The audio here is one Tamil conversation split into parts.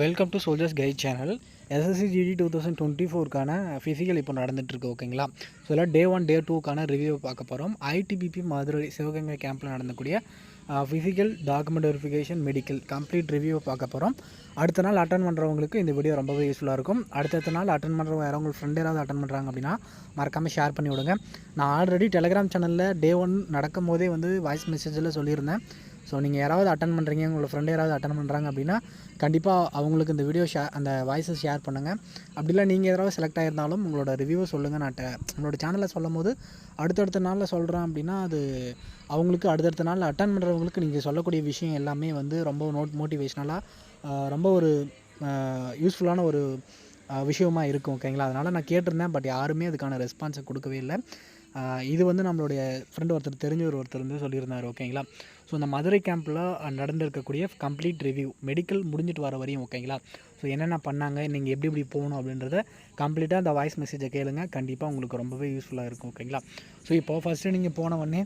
Welcome to soldiers guide channel SSC GD two thousand twenty ஃபோருக்கான physical இப்போ நடந்துட்டுருக்கு ஓகேங்களா ஸோ எல்லாம் டே ஒன் டே டூக்கான ரிவ்யூ பார்க்க போகிறோம் ஐடிபிபி மதுரை சிவகங்கை கேம்பில் நடந்தக்கூடிய physical document verification medical complete review பார்க்க போகிறோம் அடுத்த நாள் அட்டன் பண்ணுறவங்களுக்கு இந்த வீடியோ ரொம்பவே யூஸ்ஃபுல்லாக இருக்கும். அடுத்தடுத்த நாள் அட்டன் பண்ணுறவங்க யாராவது உங்கள் ஃப்ரெண்ட் யாராவது அட்டன் பண்ணுறாங்க அப்படின்னா மறக்காமல் ஷேர் பண்ணி விடுங்க நான் ஆல்ரெடி டெலிகிராம் சேனலில் டே ஒன் நடக்கும் போதே வந்து வாய்ஸ் மெசேஜில் சொல்லியிருந்தேன். ஸோ நீங்கள் யாராவது அட்டன் பண்ணுறீங்க உங்களோட ஃப்ரெண்டு யாராவது அட்டன் பண்ணுறாங்க அப்படின்னா கண்டிப்பாக அவங்களுக்கு இந்த வீடியோ ஷே அந்த வாய்ஸை ஷேர் பண்ணுங்கள் அப்படிலாம் நீங்கள் யாராவது செலக்ட் ஆகிருந்தாலும் உங்களோட ரிவ்யூவை சொல்லுங்கள் நான் நம்மளோட சேனலில் சொல்லும் போது அடுத்தடுத்த நாளில் சொல்கிறேன் அப்படின்னா அது அவங்களுக்கு அடுத்தடுத்த நாளில் அட்டன் பண்ணுறவங்களுக்கு நீங்கள் சொல்லக்கூடிய விஷயம் எல்லாமே வந்து ரொம்ப நோட் மோட்டிவேஷ்னலாக ரொம்ப ஒரு யூஸ்ஃபுல்லான ஒரு விஷயமா இருக்கும். ஓகேங்களா அதனால் நான் கேட்டிருந்தேன் பட் யாருமே அதுக்கான ரெஸ்பான்ஸை கொடுக்கவே இல்லை. இது வந்து நம்மளுடைய ஃப்ரெண்டு ஒருத்தர் தெரிஞ்சவர் ஒருத்தர் வந்து சொல்லியிருந்தார். ஓகேங்களா ஸோ இந்த மதுரை கேம்பில் நடந்திருக்கக்கூடிய கம்ப்ளீட் ரிவ்யூ மெடிக்கல் முடிஞ்சிட்டு வர வரையும் ஓகேங்களா ஸோ என்னென்ன பண்ணாங்க நீங்கள் எப்படி எப்படி போகணும் அப்படின்றத கம்ப்ளீட்டாக அந்த வாய்ஸ் மெசேஜை கேளுங்க. கண்டிப்பாக உங்களுக்கு ரொம்பவே யூஸ்ஃபுல்லாக இருக்கும் ஓகேங்களா ஸோ இப்போ ஃபஸ்ட்டு நீங்கள் போனவொடனே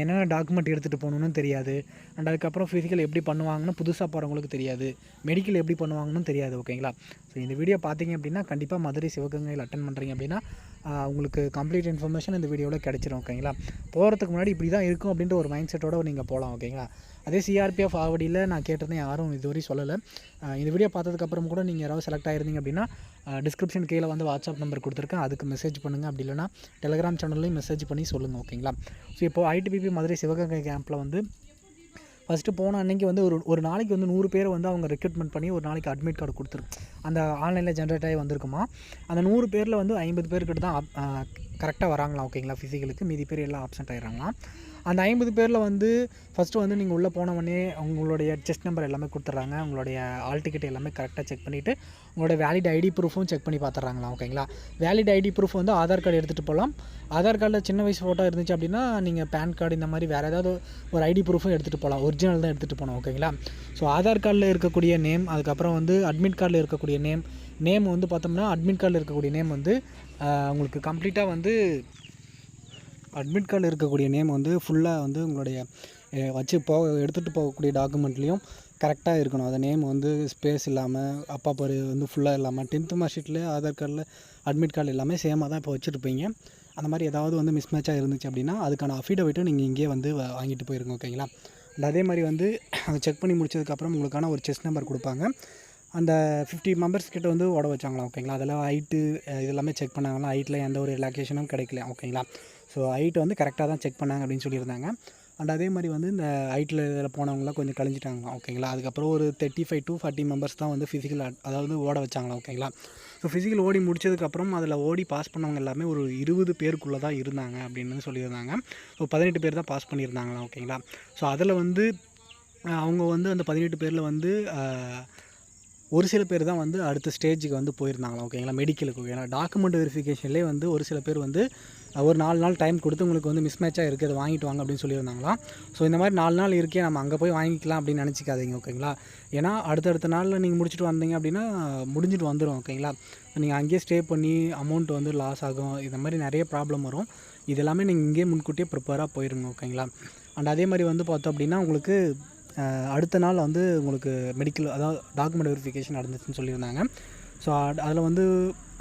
என்னென்ன டாக்குமெண்ட் எடுத்துகிட்டு போகணுன்னு தெரியாது. அண்ட் அதுக்கப்புறம் ஃபிசிக்கல் எப்படி பண்ணுவாங்கன்னு புதுசாக போகிறவங்களுக்கு தெரியாது. மெடிக்கல் எப்படி பண்ணுவாங்கன்னு தெரியாது ஓகேங்களா ஸோ இந்த வீடியோ பார்த்தீங்க அப்படின்னா கண்டிப்பாக மதுரை சிவகங்கையில் அட்டன் பண்ணுறீங்க அப்படின்னா உங்களுக்கு கம்ப்ளீட் இன்ஃபர்மேஷன் இந்த வீடியோவில் கிடச்சிரும் ஓகேங்களா போகிறதுக்கு முன்னாடி இப்படி தான் இருக்கும் அப்படின்ற ஒரு மைண்ட் செட்டோடு நீங்கள் போகலாம் ஓகேங்களா அதே சிஆர்பிஎஃப் ஆவடியில் நான் கேட்டிருந்தேன் யாரும் இதுவரை சொல்லலை. இந்த வீடியோ பார்த்ததுக்கப்புறம் கூட நீங்கள் யாராவது செலக்ட் ஆயிருந்தீங்க அப்படின்னா டிஸ்கிரிப்ஷன் கீழே வந்து வாட்ஸ்அப் நம்பர் கொடுத்துருக்கேன். அதுக்கு மெசேஜ் பண்ணுங்கள் அப்படி இல்லைனா டெலிகிராம் சேனல்லையும் மெசேஜ் பண்ணி சொல்லுங்கள் ஓகேங்களா ஸோ இப்போது ஐடிபிபி மதுரை சிவகங்கை கேம்பில் வந்து ஃபஸ்ட்டு போன அன்னைக்கு வந்து ஒரு ஒரு நாளைக்கு வந்து நூறு பேர் வந்து அவங்க ரெக்ரூட்மெண்ட் பண்ணி ஒரு நாளைக்கு அட்மிட் கார்டு கொடுத்துரு அந்த ஆன்லைனில் ஜென்ரேட் ஆகி வந்திருக்குமா? அந்த நூறு பேரில் வந்து ஐம்பது பேர்கிட்ட தான் கரெக்டாக வராங்களாம் ஓகேங்களா ஃபிசிக்கலுக்கு மீதி பேர் எல்லாம் ஆப்சென்ட் ஆயிடுறாங்களாம் அந்த ஐம்பது பேரில் வந்து ஃபஸ்ட்டு வந்து நீங்கள் உள்ளே போனவொடனே உங்களுடைய செஸ்ட் நம்பர் எல்லாமே கொடுத்துட்றாங்க. உங்களுடைய ஆல் டிக்கெட் எல்லாமே கரெக்டாக செக் பண்ணிவிட்டு உங்களோட வேலிட் ஐடி ப்ரூஃபும் செக் பண்ணி பார்த்துட்றாங்களா ஓகேங்களா வேலிட் ஐடி ப்ரூஃப் வந்து ஆதார் கார்டு எடுத்துகிட்டு போகலாம் ஆதார் கார்டில் சின்ன வயசு ஃபோட்டோ இருந்துச்சு அப்படின்னா நீங்கள் பேன் கார்டு இந்த மாதிரி வேறு ஏதாவது ஒரு ஐடி ப்ரூஃபும் எடுத்துகிட்டு போகலாம் ஒரிஜினல் தான் எடுத்துகிட்டு போகணும் ஓகேங்களா ஸோ ஆதார் கார்டில் இருக்கக்கூடிய நேம் அதுக்கப்புறம் வந்து அட்மிட் கார்டில் இருக்கக்கூடிய நேம் நேம் வந்து பார்த்தோம்னா அட்மிட் கார்டில் இருக்கக்கூடிய நேம் வந்து உங்களுக்கு கம்ப்ளீட்டாக வந்து அட்மிட் கார்டில் இருக்கக்கூடிய நேம் வந்து ஃபுல்லாக வந்து உங்களுடைய வச்சு போக எடுத்துகிட்டு போகக்கூடிய டாக்குமெண்ட்லேயும் கரெக்டாக இருக்கணும். அந்த நேம் வந்து ஸ்பேஸ் இல்லாமல் அப்பா பேர் வந்து ஃபுல்லாக இல்லாமல் டென்த்து மார்க் ஷீட்டில் ஆதார் கார்டில் அட்மிட் கார்டு எல்லாமே சேமாக தான் இப்போ வச்சுருப்பீங்க. அந்த மாதிரி ஏதாவது வந்து மிஸ் மேட்சாக இருந்துச்சு அப்படின்னா அதுக்கான அஃபிடவிட்டும் நீங்கள் இங்கேயே வந்து வாங்கிட்டு போயிருங்க ஓகேங்களா and அதே மாதிரி வந்து அதை செக் பண்ணி முடிச்சதுக்கப்புறம் உங்களுக்கான ஒரு செஸ் நம்பர் கொடுப்பாங்க. அந்த ஃபிஃப்டி மெம்பர்ஸ் கிட்ட வந்து ஓட வச்சாங்களாம் ஓகேங்களா அதெல்லாம் ஹைட்டு இதெல்லாமே செக் பண்ணாங்களாம் ஹைட்டில் எந்த ஒரு ரிலாக்ஸேஷனும் கிடைக்கல ஓகேங்களா ஸோ ஹைட் வந்து கரெக்டாக தான் செக் பண்ணாங்க அப்படின்னு சொல்லியிருந்தாங்க. அண்ட் அதே மாதிரி வந்து இந்த ஹைட்டில் இதில் போனவங்களாம் கொஞ்சம் கழிஞ்சிட்டாங்க ஓகேங்களா அதுக்கப்புறம் ஒரு thirty five to forty members தான் வந்து ஃபிசிக்கல் அதாவது ஓட வச்சாங்களா ஓகேங்களா ஸோ ஃபிசிக்கல் ஓடி முடிச்சதுக்கப்புறம் அதில் ஓடி பாஸ் பண்ணவங்க எல்லாமே ஒரு இருபது பேருக்குள்ளே தான் இருந்தாங்க அப்படின்னு சொல்லியிருந்தாங்க. ஸோ பதினெட்டு பேர் தான் பாஸ் பண்ணியிருந்தாங்களா ஓகேங்களா ஸோ அதில் வந்து அவங்க வந்து அந்த பதினெட்டு பேரில் வந்து ஒரு சில பேர் தான் வந்து அடுத்த ஸ்டேஜுக்கு வந்து போயிருந்தாங்களா ஓகேங்களா மெடிக்கலுக்கு ஓகேங்களா டாக்குமெண்ட் வெரிஃபிகேஷன்லேயே வந்து ஒரு சில பேர் வந்து ஒரு நாலு நாள் டைம் கொடுத்து உங்களுக்கு வந்து மிஸ் மேட்சாக இருக்குது அதை வாங்கிட்டு வாங்க அப்படின்னு சொல்லியிருந்தாங்களா ஸோ இந்த மாதிரி நாலு நாள் இருக்கே நம்ம அங்கே போய் வாங்கிக்கலாம் அப்படின்னு நினச்சிக்காதீங்க ஓகேங்களா ஏன்னா அடுத்தடுத்த நாளில் நீங்கள் முடிச்சுட்டு வந்தீங்க அப்படின்னா முடிஞ்சிட்டு வந்துடும் ஓகேங்களா நீங்கள் அங்கேயே ஸ்டே பண்ணி அமௌண்ட் வந்து லாஸ் ஆகும் இந்த மாதிரி நிறைய ப்ராப்ளம் வரும். இது எல்லாமே நீங்கள் இங்கேயே முன்கூட்டியே ப்ரிப்பேராக போயிருங்க ஓகேங்களா அண்ட் அதே மாதிரி வந்து பார்த்தோம் அப்படின்னா உங்களுக்கு அடுத்த நாள் வந்து உங்களுக்கு மெடிக்கல் அதாவது டாக்குமெண்ட் வெரிஃபிகேஷன் நடந்துச்சுன்னு சொல்லியிருந்தாங்க. ஸோ அதில் வந்து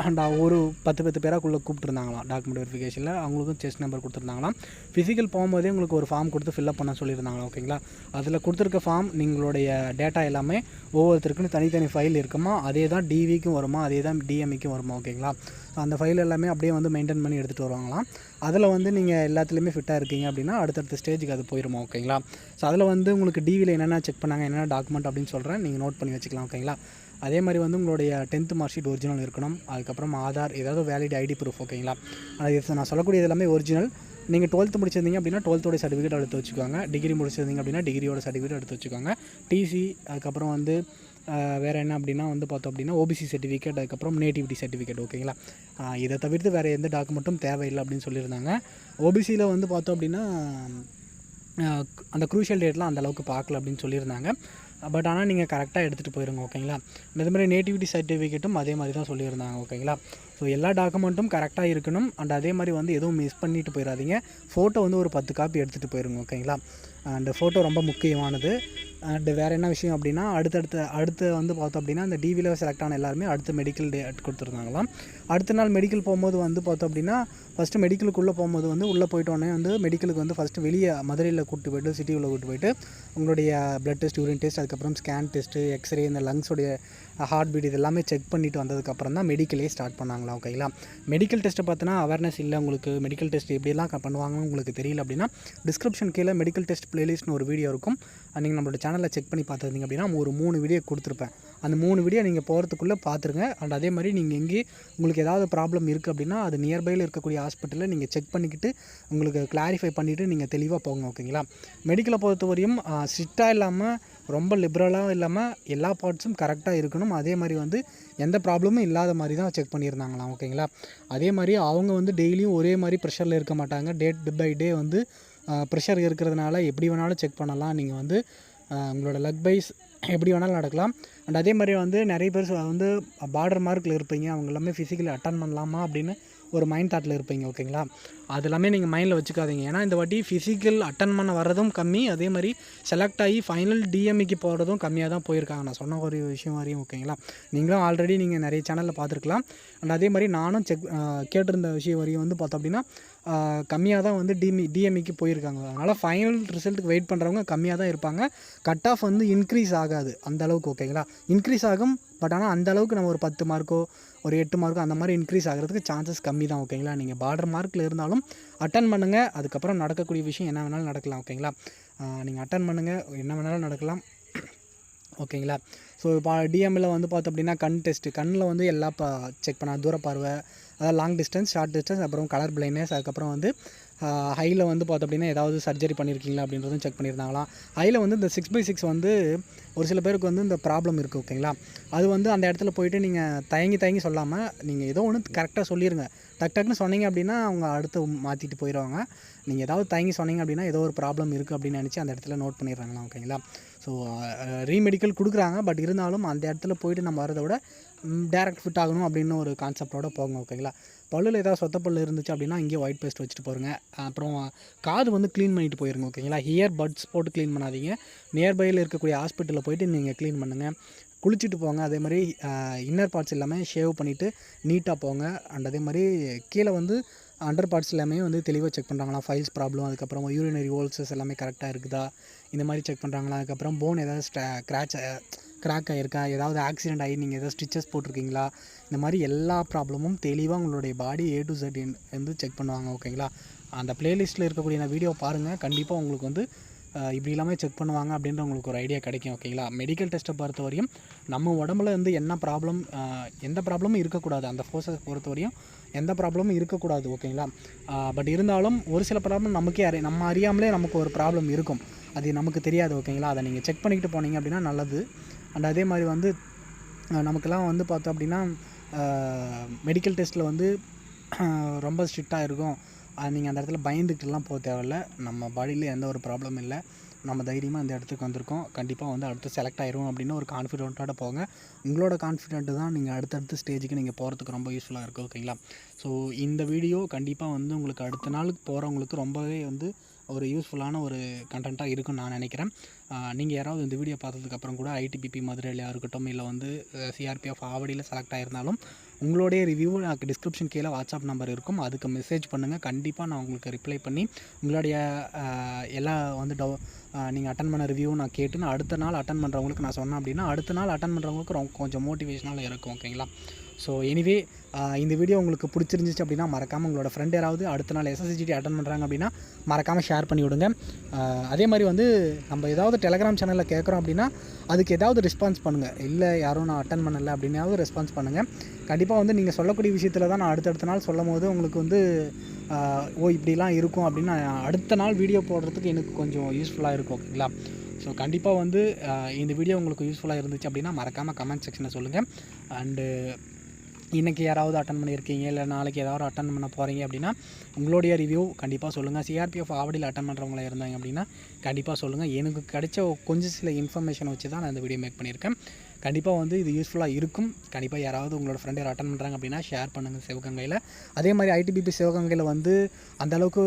அண்ட் ஒரு பத்து பத்து பேராக்குள்ளே கூப்பிட்டுருந்தாங்களாம் டாக்குமெண்ட் வெரிஃபிகேஷனில் அவங்களுக்கும் செஸ் நம்பர் கொடுத்துருந்தாங்களாம். ஃபிசிக்கல் போகும்போதே உங்களுக்கு ஒரு ஃபார்ம் கொடுத்து ஃபில்அப் பண்ண சொல்லியிருந்தாங்களா ஓகேங்களா அதில் கொடுத்துருக்க ஃபார்ம் நீங்களுடைய டேட்டா எல்லாமே ஒவ்வொருத்தருக்குன்னு தனித்தனி ஃபைல் இருக்குமா? அதே தான் டிவிக்கும் வருமா? அதே தான் டிஎம்இக்கும் வருமா ஓகேங்களா ஸோ அந்த ஃபைல் எல்லாமே அப்படியே வந்து மெயின்டைன் பண்ணி எடுத்துகிட்டு வருவாங்களாம். அதில் வந்து நீங்கள் எல்லாத்துலேயுமே ஃபிட்டாக இருக்கீங்க அப்படின்னா அடுத்தடுத்த ஸ்டேஜுக்கு அது போயிருமா ஓகேங்களா ஸோ அதில் வந்து உங்களுக்கு டிவியில் என்னென்ன செக் பண்ணாங்க என்னென்ன டாக்குமெண்ட் அப்படின்னு சொல்கிறேன் நீங்கள் நோட் பண்ணி வச்சுக்கலாம் ஓகேங்களா அதே மாதிரி வந்து உங்களுடைய டென்த்து மார்க் ஷீட் ஒரிஜினல் இருக்கணும். அதுக்கப்புறம் ஆதார் ஏதாவது வேலிட் ஐடி ப்ரூஃப் ஓகேங்களா இது நான் சொல்லக்கூடியது எல்லாமே ஒரிஜினல் நீங்கள் டுவெல்த்து முடிச்சிருந்தீங்க அப்படின்னா டுவெல்த்தோட சர்டிஃபிகேட் எடுத்து வச்சுக்கோங்க. டிகிரி முடிச்சிருந்தீங்க அப்படின்னா டிகிரியோட சர்டிஃபிகேட் எடுத்து வச்சுக்கோங்க. டிசி அதுக்கப்புறம் வந்து வேறு என்ன அப்படின்னா வந்து பார்த்தோம் அப்படின்னா ஓபிசி சர்டிஃபிகேட் அதுக்கப்புறம் நேட்டிவிட்டி சர்டிஃபிகேட் ஓகேங்களா இதை தவிர்த்து வேறு எந்த டாக்குமெண்ட்டும் தேவையில்லை அப்படின்னு சொல்லியிருந்தாங்க. ஓபிசியில் வந்து பார்த்தோம் அப்படின்னா அந்த குரூஷியல் டேட்லாம் அந்த அளவுக்கு பார்க்கல அப்படின்னு சொல்லியிருந்தாங்க. பட் ஆனால் நீங்கள் கரெக்டாக எடுத்துகிட்டு போயிருங்க ஓகேங்களா? இந்த மாதிரி நேட்டிவிட்டி சர்டிஃபிகேட்டும் அதே மாதிரி தான் சொல்லியிருந்தாங்க ஓகேங்களா? ஸோ எல்லா டாக்குமெண்ட்டும் கரெக்டாக இருக்கணும். அண்ட் அதே மாதிரி வந்து எதுவும் மிஸ் பண்ணிட்டு போயிடாதீங்க ஃபோட்டோ வந்து ஒரு பத்து காப்பி எடுத்துகிட்டு போயிருங்க ஓகேங்களா அண்ட் ஃபோட்டோ ரொம்ப முக்கியமானது. அண்டு வேறு என்ன விஷயம் அப்படின்னா அடுத்தடுத்த அடுத்து வந்து பார்த்தோம் அப்படின்னா அந்த டிவியில் செலக்ட் ஆன எல்லாருமே அடுத்த மெடிக்கல் டே கொடுத்துருந்தாங்களாம். அடுத்த நாள் மெடிக்கல் போகும்போது வந்து பார்த்தோம் அப்படின்னா ஃபஸ்ட்டு மெடிக்கலுக்குள்ளே போகும்போது வந்து உள்ளே போயிட்டோன்னே வந்து மெடிக்கலுக்கு வந்து ஃபஸ்ட்டு வெளியே மதுரையில் கூப்பிட்டு போயிட்டு உள்ள கூப்பிட்டு போயிட்டு உங்களுடைய ப்ளட் டெஸ்ட் யூரின் டெஸ்ட் அதுக்கப்புறம் ஸ்கேன் டெஸ்ட்டு எக்ஸ்ரே இந்த லங்ஸோடைய ஹார்ட் பீட் இது எல்லாமே செக் பண்ணிவிட்டு வந்ததுக்கப்புறம் தான் மெடிக்கலே ஸ்டார்ட் பண்ணாங்களாம். பண்ணாங்களா ஓகேங்களா மெடிக்கல் டெஸ்ட்டை பார்த்தினா அவேர்னஸ் இல்லை உங்களுக்கு. மெடிக்கல் டெஸ்ட் எப்படிலாம் க- பண்ணுவாங்கன்னு உங்களுக்கு தெரியல அப்படின்னா டிஸ்கிரிப்ஷன் கீழே மெடிக்கல் டெஸ்ட் ப்ளேலிஸ்ட்னு ஒரு வீடியோ இருக்கும். நீங்கள் நம்மளோட சேனலில் செக் பண்ணி பார்த்துருந்தீங்க அப்படின்னா ஒரு மூணு வீடியோ கொடுத்துருப்பேன். அந்த மூணு வீடியோ நீங்கள் போகிறதுக்குள்ளே பார்த்துருங்க. அண்ட் அதே மாதிரி நீங்கள் எங்கேயும் உங்களுக்கு ஏதாவது ப்ராப்ளம் இருக்குது அப்படின்னா அது நியர்பையில் இருக்கக்கூடிய ஹாஸ்பிட்டலில் நீங்கள் செக் பண்ணிக்கிட்டு உங்களுக்கு கிளாரிஃபை பண்ணிவிட்டு நீங்கள் தெளிவாக போங்க ஓகேங்களா மெடிக்கலை பொறுத்தவரையும் ஸ்ட்ரிக்டாக இல்லாமல் ரொம்ப லிபரலாக இல்லாமல் எல்லா பார்ட்ஸும் கரெக்டாக இருக்கணும். அதே மாதிரி வந்து எந்த ப்ராப்ளமும் இல்லாத மாதிரி தான் செக் பண்ணியிருந்தாங்களாம் ஓகேங்களா அதே மாதிரி அவங்க வந்து டெய்லியும் ஒரே மாதிரி ப்ரெஷரில் இருக்க மாட்டாங்க. டேட் பை டே வந்து ப்ரெஷர் இருக்கிறதுனால எப்படி வேணாலும் செக் பண்ணலாம். நீங்கள் வந்து உங்களோட லக் பைஸ் எப்படி வேணாலும் நடக்கலாம். அண்ட் அதே மாதிரி வந்து நிறைய பேர் வந்து பார்டர் மார்க்கில் இருப்பீங்க. அவங்க எல்லாமே ஃபிசிக்கலி அட்டன் பண்ணலாமா அப்படின்னு ஒரு மைண்ட் தாட்டில் இருப்பீங்க ஓகேங்களா அது எல்லாமே நீங்கள் மைண்டில் வச்சுக்காதீங்க. ஏன்னா இந்த வாட்டி ஃபிசிக்கல் அட்டன் பண்ண வர்றதும் கம்மி. அதே மாதிரி செலக்ட் ஆகி ஃபைனல் டிஎம்இக்கு போகிறதும் கம்மியாக தான் போயிருக்காங்க. நான் சொன்ன ஒரு விஷயம் வரையும் ஓகேங்களா நீங்களும் ஆல்ரெடி நீங்கள் நிறைய சேனலில் பார்த்துருக்கலாம். அண்ட் அதே மாதிரி நானும் செக் கேட்டிருந்த விஷயம் வரையும் வந்து பார்த்தோம் அப்படின்னா கம்மியாக தான் வந்து டிமி டிஎம்இக்கு போயிருக்காங்க. அதனால் ஃபைனல் ரிசல்ட்டுக்கு வெயிட் பண்ணுறவங்க கம்மியாக தான் இருப்பாங்க. கட் ஆஃப் வந்து இன்க்ரீஸ் ஆகாது அந்த அளவுக்கு ஓகேங்களா இன்க்ரீஸ் ஆகும் பட் ஆனால் அந்த அளவுக்கு நம்ம ஒரு பத்து மார்க்கோ ஒரு எட்டு மார்க்கோ அந்த மாதிரி இன்க்ரீஸ் ஆகிறதுக்கு சான்சஸ் கம்மி தான் ஓகேங்களா நீங்கள் பார்டர் மார்க்கில் இருந்தாலும் அட்டன் பண்ணுங்கள் அதுக்கப்புறம் நடக்கக்கூடிய விஷயம் என்ன வேணாலும் நடக்கலாம் ஓகேங்களா நீங்கள் அட்டன் பண்ணுங்கள் என்ன வேணாலும் நடக்கலாம். ஓகேங்களா ஸோ இப்போ டிஎம்மில் வந்து பார்த்தோம் அப்படின்னா கண் டெஸ்ட்டு கண்ணில் வந்து எல்லா பா செக் பண்ண தூர பார்வை அதாவது லாங் டிஸ்டன்ஸ் ஷார்ட் டிஸ்டன்ஸ் அப்புறம் கலர் பிளைனஸ் அதுக்கப்புறம் வந்து ஹையில் வந்து பார்த்தோம் அப்படின்னா ஏதாவது சர்ஜரி பண்ணியிருக்கீங்களா அப்படின்றதும் செக் பண்ணியிருந்தாங்களாம் ஹையில் வந்து இந்த சிக்ஸ் பை சிக்ஸ் வந்து ஒரு சில பேருக்கு வந்து இந்த ப்ராப்ளம் இருக்குது ஓகேங்களா அது வந்து அந்த இடத்துல போயிட்டு நீங்கள் தயங்கி தயங்கி சொல்லாமல் நீங்கள் ஏதோ ஒன்று கரெக்டாக சொல்லிடுங்க டக் டக்குன்னு சொன்னீங்க அப்படின்னா அவங்க அடுத்து மாற்றிட்டு போயிடுவாங்க நீங்கள் ஏதாவது தயங்கி சொன்னீங்க அப்படின்னா ஏதோ ஒரு ப்ராப்ளம் இருக்குது அப்படின்னு நினச்சி அந்த இடத்துல நோட் பண்ணிடுறாங்களா ஓகேங்களா ஸோ ரீமெடிக்கல் கொடுக்குறாங்க. பட் இருந்தாலும் அந்த இடத்துல போயிட்டு நம்ம வரதை விட டேரக்ட் ஃபிட் ஆகணும் அப்படின்னு ஒரு கான்செப்டோட போங்க ஓகேங்களா பல்லில் ஏதாவது சொத்த பல் இருந்துச்சு அப்படின்னா இங்கேயே ஒயிட் பேஸ்ட் வச்சுட்டு போருங்க. அப்புறம் காது வந்து க்ளீன் பண்ணிட்டு போயிருங்க ஓகேங்களா ஹியர் பட்ஸ் போட்டு க்ளீன் பண்ணாதீங்க. நியர்பையில் இருக்கக்கூடிய ஹாஸ்பிட்டலில் போயிட்டு நீங்கள் க்ளீன் பண்ணுங்கள் குளிச்சுட்டு போங்க. அதே மாதிரி இன்னர் பார்ட்ஸ் எல்லாமே ஷேவ் பண்ணிவிட்டு நீட்டாக போங்க. அண்ட் அதே மாதிரி கீழே வந்து அண்டர் பார்ட்ஸ் எல்லாமே வந்து தெளிவாக செக் பண்ணுறாங்களா ஃபைல்ஸ் ப்ராப்ளம் அதுக்கப்புறம் யூரினரி ஹோல்சஸ் எல்லாமே கரெக்டாக இருக்குதா? இந்த மாதிரி செக் பண்ணுறாங்களா அதுக்கப்புறம் போன் ஏதாவது ஸ்ட்ரா கிராச் கிராக் ஆகிருக்கா ஏதாவது ஆக்சிடெண்ட் ஆகி நீங்கள் ஏதாவது ஸ்டிச்சஸ் போட்டிருக்கீங்களா? இந்த மாதிரி எல்லா ப்ராப்ளமும் தெளிவாக உங்களுடைய பாடி ஏ டு செட் வந்து செக் பண்ணுவாங்க ஓகேங்களா அந்த பிளேலிஸ்ட்டில் இருக்கக்கூடிய வீடியோ பாருங்கள் கண்டிப்பாக உங்களுக்கு வந்து இப்படி எல்லாமே செக் பண்ணுவாங்க அப்படின்ற உங்களுக்கு ஒரு ஐடியா கிடைக்கும் ஓகேங்களா மெடிக்கல் டெஸ்ட்டை பொறுத்த வரையும் நம்ம உடம்புல வந்து என்ன ப்ராப்ளம் எந்த ப்ராப்ளமும் இருக்கக்கூடாது. அந்த ஃபோர்ஸை பொறுத்த வரையும் எந்த ப்ராப்ளமும் இருக்கக்கூடாது ஓகேங்களா பட் இருந்தாலும் ஒரு சில ப்ராப்ளம் நமக்கே அறி நம்ம அறியாமலே நமக்கு ஒரு ப்ராப்ளம் இருக்கும். அது நமக்கு தெரியாது ஓகேங்களா அதை நீங்கள் செக் பண்ணிக்கிட்டு போனீங்க அப்படின்னா நல்லது. அண்ட் அதே மாதிரி வந்து நமக்கெல்லாம் வந்து பார்த்தோம் அப்படின்னா மெடிக்கல் டெஸ்ட்டில் வந்து ரொம்ப ஸ்ட்ரிக்டாக இருக்கும். நீங்கள் அந்த இடத்துல பயந்துக்கிட்டுலாம் போக தேவையில்ல. நம்ம பாடியில் எந்த ஒரு ப்ராப்ளம் இல்லை. நம்ம தைரியமாக அந்த இடத்துக்கு வந்திருக்கோம். கண்டிப்பாக வந்து அடுத்து செலக்ட் ஆயிரும் அப்படின்னு ஒரு கான்ஃபிடென்ட்டோட போங்க. உங்களோட கான்ஃபிடென்ட்டு தான் நீங்கள் அடுத்தடுத்த ஸ்டேஜுக்கு நீங்கள் போகிறதுக்கு ரொம்ப யூஸ்ஃபுல்லாக இருக்கும் ஓகேங்களா ஸோ இந்த வீடியோ கண்டிப்பாக வந்து உங்களுக்கு அடுத்த நாளுக்கு போகிறவங்களுக்கு ரொம்பவே வந்து ஒரு யூஸ்ஃபுல்லான ஒரு கண்டென்ட்டாக இருக்கும்னு நான் நினைக்கிறேன். நீங்கள் யாராவது இந்த வீடியோ பார்த்ததுக்கப்புறம் கூட ஐடிபிபி மதுரையிலையாக இருக்கட்டும் இல்லை வந்து சிஆர்பிஎஃப் ஆவடியில் செலக்ட் ஆகிருந்தாலும் உங்களுடைய ரிவ்யூ எனக்கு டிஸ்கிரிப்ஷன் கீழே வாட்ஸ்அப் நம்பர் இருக்கும். அதுக்கு மெசேஜ் பண்ணுங்கள் கண்டிப்பாக நான் உங்களுக்கு ரிப்ளை பண்ணி உங்களுடைய எல்லா வந்து டவு நீங்கள் அட்டன் பண்ண ரிவ்யூ நான் கேட்டு நான் அடுத்த நாள் அட்டன் பண்ணுறவங்களுக்கு நான் சொன்னேன் அப்படின்னா அடுத்த நாள் அட்டன் பண்ணுறவங்களுக்கு ரொம்ப கொஞ்சம் மோட்டிவேஷனாக இருக்கும் ஓகேங்களா ஸோ எனிவே இந்த வீடியோ உங்களுக்கு பிடிச்சிருந்துச்சு அப்படின்னா மறக்காமல் உங்களோட ஃப்ரெண்ட் யாராவது அடுத்த நாள் எஸ்எஸ்சிடி அட்டன் பண்ணுறாங்க அப்படின்னா மறக்காமல் ஷேர் பண்ணி விடுங்க. அதே மாதிரி வந்து நம்ம ஏதாவது டெலகிராம் சேனலில் கேட்குறோம் அப்படின்னா அதுக்கு ஏதாவது ரெஸ்பான்ஸ் பண்ணுங்கள் இல்லை யாரும் நான் அட்டன் பண்ணலை அப்படின்னாவது ரெஸ்பான்ஸ் பண்ணுங்கள் கண்டிப்பாக வந்து நீங்கள் சொல்லக்கூடிய விஷயத்தில் தான் நான் அடுத்தடுத்த நாள் சொல்லும் போது உங்களுக்கு வந்து ஓ இப்படிலாம் இருக்கும் அப்படின்னு நான் அடுத்த நாள் வீடியோ போடுறதுக்கு எனக்கு கொஞ்சம் யூஸ்ஃபுல்லாக இருக்கும் ஓகேங்களா ஸோ கண்டிப்பாக வந்து இந்த வீடியோ உங்களுக்கு யூஸ்ஃபுல்லாக இருந்துச்சு அப்படின்னா மறக்காமல் கமெண்ட் செக்ஷனில் சொல்லுங்கள் அண்டு இன்றைக்கி யாராவது அட்டன் பண்ணியிருக்கீங்க இல்லை நாளைக்கு ஏதாவது அட்டன் பண்ண போகிறீங்க அப்படின்னா உங்களுடைய ரிவ்யூ கண்டிப்பாக சொல்லுங்கள் சிஆர்பிஎஃப் ஆவடியில் அட்டன் பண்ணுறவங்களா இருந்தாங்க அப்படின்னா கண்டிப்பாக சொல்லுங்கள் எனக்கு கிடைச்ச கொஞ்சம் சில இன்ஃபர்மேஷனை வச்சு தான் நான் இந்த வீடியோ மேக் பண்ணியிருக்கேன். கண்டிப்பாக வந்து இது யூஸ்ஃபுல்லாக இருக்கும். கண்டிப்பாக யாராவது உங்களோட ஃப்ரெண்ட் யாரும் அட்டன் பண்ணுறாங்க அப்படின்னா ஷேர் பண்ணுங்கள் சிவகங்கையில். அதே மாதிரி ஐடிபிபி சிவகங்கையில் வந்து அந்தளவுக்கு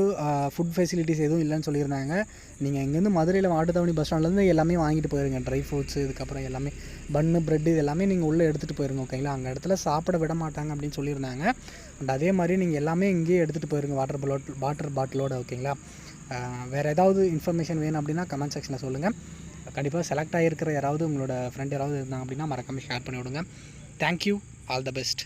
ஃபுட் ஃபெசிலிட்டிஸ் எதுவும் இல்லைன்னு சொல்லியிருந்தாங்க. நீங்கள் இங்கேருந்து மதுரையில் மாட்டுத்தாவணி பஸ் ஸ்டாண்ட்லேருந்து எல்லாமே வாங்கிட்டு போயிருங்க. ட்ரை ஃப்ரூட்ஸ் இதுக்கப்புறம் எல்லாமே பன்னு ப்ரெட் இது எல்லாமே நீங்கள் உள்ளே எடுத்துகிட்டு போயிருங்க ஓகேங்களா அங்கே இடத்துல சாப்பிட விட மாட்டாங்க அப்படின்னு சொல்லியிருந்தாங்க. அண்ட் அதே மாதிரி நீங்கள் எல்லாமே இங்கேயே எடுத்துகிட்டு போயிருங்க வாட்டர் பாட்டில் வாட்டர் பாட்டிலோட ஓகேங்களா வேறு ஏதாவது இன்ஃபர்மேஷன் வேணும் அப்படின்னா கமெண்ட் செக்ஷனில் சொல்லுங்கள் கண்டிப்பாக செலக்ட் ஆகிருக்கிற யாராவது உங்களோட ஃப்ரெண்ட் யாராவது இருந்தாங்க அப்படின்னா மறக்காமல் ஷேர் பண்ணி விடுங்க தேங்க்யூ ஆல் த பெஸ்ட்